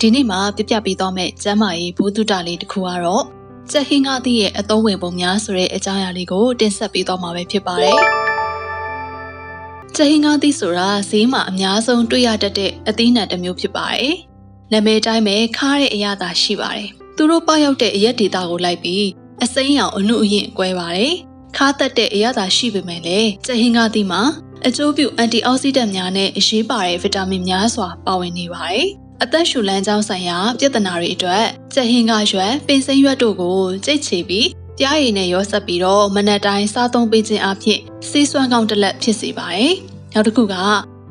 ဒီနေ့မှာပြပြပေးသွားမယ့်ကျမ်းမာရေးဘုဒ္ဓတာလေးတစ်ခုကတော့ကြက်ဟင်းကားသီးရဲ့အသုံးဝင်ပုံများဆိုတဲ့အကြောင်းအရာလေးကိုတင်ဆက်ပေးသွားမှာပဲဖြစ်ပါတယ်။ကြက်ဟင်းကားသီးဆိုတာဈေးမှာအများဆုံးတွေ့ရတတ်တဲ့အသီးနှံတစ်မျိုးဖြစ်ပါတယ်။နာမည်တိုင်းပဲခါတဲ့အရသာရှိပါတယ်။သူတို့ပေါက်ရောက်တဲ့အရက်ဒေတာကိုလိုက်ပြီးအစိမ်းရောင်အနှုတ်အရင်ကွဲပါတယ်။ခါသက်တဲ့အရသာရှိပေမဲ့လည်းကြက်ဟင်းကားသီးမှာအကျိုးပြုအန်တီအောက်ဆီဒန့်များနဲ့အရေးပါတဲ့ဗီတာမင်များစွာပါဝင်နေပါတယ်။ အသက်ရှူလမ်းကြောင်းဆိုင်ရာပြဿနာတွေအတွက်ကြက်ဟင်းကရွက်ပင်စိမ်းရွက်တို့ကိုကြိတ်ချပြီးကြားရည်နဲ့ရောဆက်ပြီးတော့မနက်တိုင်းစားသုံးပေးခြင်းအဖြစ်ဆေးစွမ်းကောင်းတစ်လက်ဖြစ်စေပါတယ်။နောက်တစ်ခုက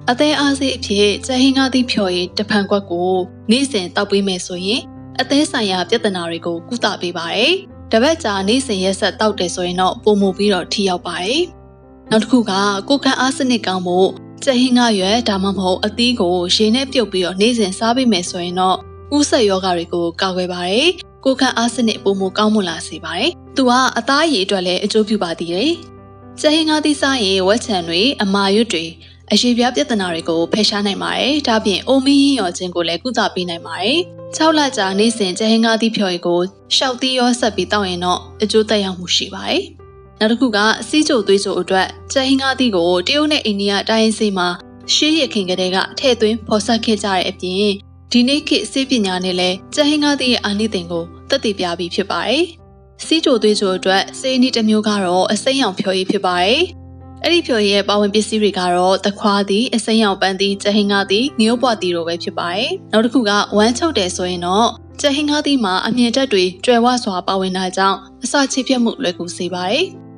အသေးအားစေးအဖြစ်ကြက်ဟင်းကားသီးဖြော်ရည်တစ်ဖန်ခွက်ကိုနေ့စဉ်တောက်ပေးမယ်ဆိုရင်အသေးဆိုင်ရာပြဿနာတွေကိုကုသပေးပါတယ်။တပတ်ကြာနေ့စဉ်ရက်ဆက်တောက်တယ်ဆိုရင်တော့ပုံမူပြီးတော့ထိရောက်ပါတယ်။နောက်တစ်ခုကကိုယ်ခံအားစနစ်ကောင်းဖို့ ကြက်ဟင်းကရွက်ဒါမှမဟုတ်အသီးကိုရေနဲ့ပြုတ်ပြီးတော့နေ့စဉ်စားပေးမယ်ဆိုရင်တော့ဥဆက်ယောဂတွေကိုကာကွယ်ပါတယ်။ကိုယ်ခံအားစနစ်ပုံမကောင်းမွန်လာစေပါတယ်။သူကအသားရည်အတွက်လည်းအကျိုးပြုပါသေးတယ်။ကြက်ဟင်းကားသီးစားရင်ဝက်ချံတွေအမာရွတ်တွေအရေးပြပြဿနာတွေကိုဖယ်ရှားနိုင်ပါတယ်။ဒါပြင်အိုမီးရင်ရောခြင်းကိုလည်းကုသပေးနိုင်ပါတယ်။6လကြာနေ့စဉ်ကြက်ဟင်းကားသီးဖြော်ရည်ကိုရှောက်သီးရောဆက်ပြီးတောက်ရင်တော့အကျိုးသက်ရောက်မှုရှိပါတယ်။ နောက်တစ်ခုကစီးကြိုသွေးကြိုအတွက်ကြက်ဟင်းကားသီးကိုတရုတ်နဲ့အိန္ဒိယတိုင်းရင်းစေးမှာရှေးရခင်ကတည်းကထည့်သွင်းဖော်ဆက်ခဲ့ကြတဲ့အပြင်ဒီနေ့ခေတ်စေပညာနဲ့လည်းကြက်ဟင်းကားသီးရဲ့အာနိသင်ကိုသက်သေပြပြီးဖြစ်ပါတယ်။စီးကြိုသွေးကြိုအတွက်စေးနည်းတစ်မျိုးကတော့အစိမ်းရောင်ဖြော်ရည်ဖြစ်ပါတယ်။အဲ့ဒီဖြော်ရည်ရဲ့ပါဝင်ပစ္စည်းတွေကတော့သခွားသီးအစိမ်းရောင်ပန်းသီးကြက်ဟင်းကားသီးငရုတ်ပွားသီးတို့ပဲဖြစ်ပါတယ်။နောက်တစ်ခုကဝမ်းချုပ်တယ်ဆိုရင်တော့ကြက်ဟင်းကားသီးမှာအမြင့်တက်တွေကျွယ်ဝစွာပါဝင်တာကြောင့်အစာချေပြတ်မှုလွယ်ကူစေပါတယ်။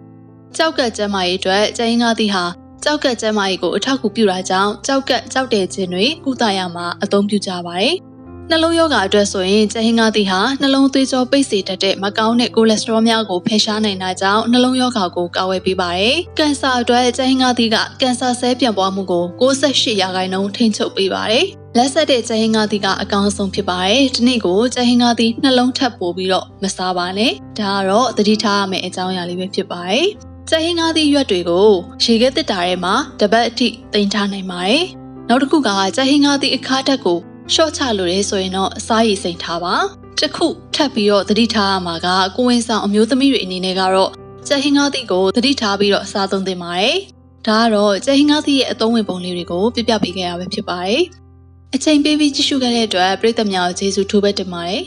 ကြောက်ကက်ကျမ်းမာရေးအတွက်ကြက်ဟင်းကားသီးဟာကြောက်ကက်ကျမ်းမာရေးကိုအထောက်အကူပြုတာကြောင့်ကြောက်ကက်ကြောက်တဲ့ခြင်းတွေကုသရမှာအသုံးပြုကြပါတယ်။နှလုံးရောဂါအတွက်ဆိုရင်ကြက်ဟင်းကားသီးဟာနှလုံးသွေးကြောပိတ်စေတတ်တဲ့မကောင်းတဲ့ကိုလက်စထရောများကိုဖယ်ရှားနိုင်တာကြောင့်နှလုံးရောဂါကိုကာကွယ်ပေးပါတယ်။ကင်ဆာအတွက်ကြက်ဟင်းကားသီးကကင်ဆာဆဲပြန့်ပွားမှုကို68ရာခိုင်နှုန်းထိန်းချုပ်ပေးပါတယ်။လက်ဆက်တဲ့ကြက်ဟင်းကားသီးကအကောင်းဆုံးဖြစ်ပါတယ်။ဒီနေ့ကိုကြက်ဟင်းကားသီးနှလုံးထပ်ပို့ပြီးတော့မစားပါနဲ့။ဒါကတော့သတိထားရမယ့်အကြောင်းအရာလေးပဲဖြစ်ပါတယ်။ ကြက်ဟင်းကားသီးရွက်တွေကိုရေခဲတစ်တာထဲမှာတပတ်အထိတင်ထားနိုင်ပါတယ်။နောက်တစ်ခုကကြက်ဟင်းကားသီးအခါတက်ကိုရှော့ချလို့ရဲဆိုရင်တော့အစားရည်စိမ်ထားပါတစ်ခုထပ်ပြီးတော့သတိထားရမှာကကိုဝင်ဆောင်အမျိုးသမီးတွေအနေနဲ့ကတော့ကြက်ဟင်းကားသီးကိုသတိထားပြီးတော့အစားသုံးသင့်ပါတယ်ဒါကတော့ကြက်ဟင်းကားသီးရဲ့အသုံးဝင်ပုံလေးတွေကိုပြပြပေးခဲ့ရပဲဖြစ်ပါတယ်အချိန်ပေးပြီးကြည့်ရှုခဲ့တဲ့အတွက်ပရိသတ်များကိုကျေးဇူးထူးပဲတင်ပါတယ်